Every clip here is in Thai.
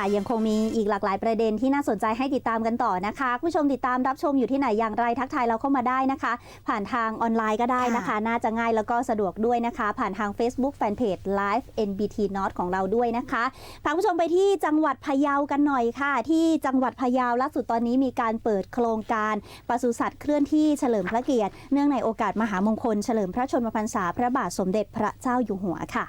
ค่ะยังคงมีอีกหลากหลายประเด็นที่น่าสนใจให้ติดตามกันต่อนะคะคุณผู้ชมติดตามรับชมอยู่ที่ไหนอย่างไรทักทายเราเข้ามาได้นะคะ ผ่านทางออนไลน์ก็ได้นะคะค่ะน่าจะง่ายแล้วก็สะดวกด้วยนะคะ ผ่านทาง Facebook Fanpage Live NBT North ของเราด้วยนะคะพาคุณผู้ชมไปที่จังหวัดพะเยากันหน่อยค่ะ ที่จังหวัดพะเยาล่าสุดตอนนี้มีการเปิดโครงการปศุสัตว์เคลื่อนที่เฉลิมพระเกียรติเนื่องในโอกาสมหามงคลเฉลิมพระชนมพรรษาพระบาทสมเด็จพระเจ้าอยู่หัวค่ะ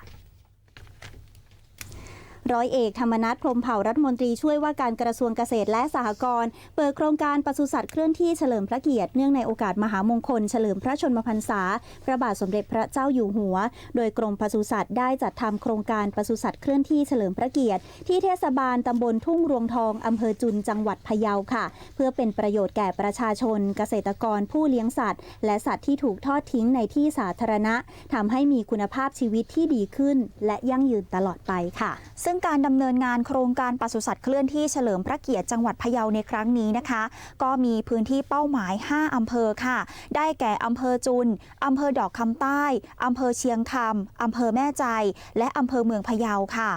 ร้อยเอกธรรมนัฐพรมเผ่ารัฐมนตรีช่วยว่าการกระทรวงเกษตรและสหกรณ์เปิดโครงการปศุสัตว์เคลื่อนที่เฉลิมพระเกียรติเนื่องในโอกาสมหามงคลเฉลิมพระชนมพรรษา พระบาทสมเด็จพระเจ้าอยู่หัว โดยกรมปศุสัตว์ได้จัดทำโครงการปศุสัตว์เคลื่อนที่เฉลิมพระเกียรติ ที่เทศบาลตำบลทุ่งรวงทองอำเภอจุนจังหวัดพะเยาค่ะ เพื่อเป็นประโยชน์แก่ประชาชน เกษตรกรผู้เลี้ยงสัตว์ และสัตว์ที่ถูกทอดทิ้งในที่สาธารณะทำให้มีคุณภาพชีวิตที่ดีขึ้น และยั่งยืนตลอดไปค่ะ ซึ่งการดำเนินงานโครงการปศุสัตว์เคลื่อนที่เฉลิมพระเกียรติจังหวัดพะเยาในครั้งนี้นะคะ ก็มีพื้นที่เป้าหมาย 5อำเภอค่ะ ได้แก่อำเภอจุนอำเภอดอกคำใต้อำเภอเชียงคำอำเภอแม่ใจ และอำเภอเมืองพะเยาค่ะ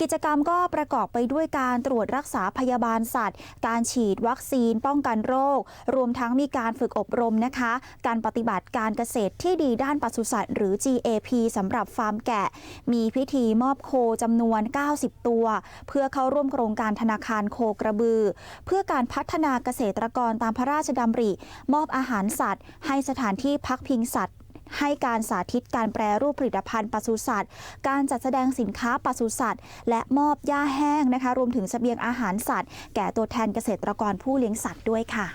กิจกรรมก็ประกอบไปด้วยการตรวจรักษาพยาบาลสัตว์ การฉีดวัคซีน ป้องกันโรค รวมทั้งมีการฝึกอบรมนะคะ การปฏิบัติการเกษตรที่ดีด้านปศุสัตว์หรือ GAP สำหรับฟาร์มแกะ มีพิธีมอบโคจำนวน90 ตัว เพื่อเข้าร่วมโครงการธนาคารโคกระบือ เพื่อการพัฒนาเกษตรกรตามพระราชดำริ มอบอาหารสัตว์ ให้สถานที่พักพิงสัตว์ให้การสาธิตการแปรรูปผลิตภัณฑ์ปศุสัตว์ การจัดแสดงสินค้าปศุสัตว์ และมอบหญ้าแห้งนะคะ รวมถึงเสบียงอาหารสัตว์ แก่ตัวแทนเกษตรกรผู้เลี้ยงสัตว์ด้วยค่ะ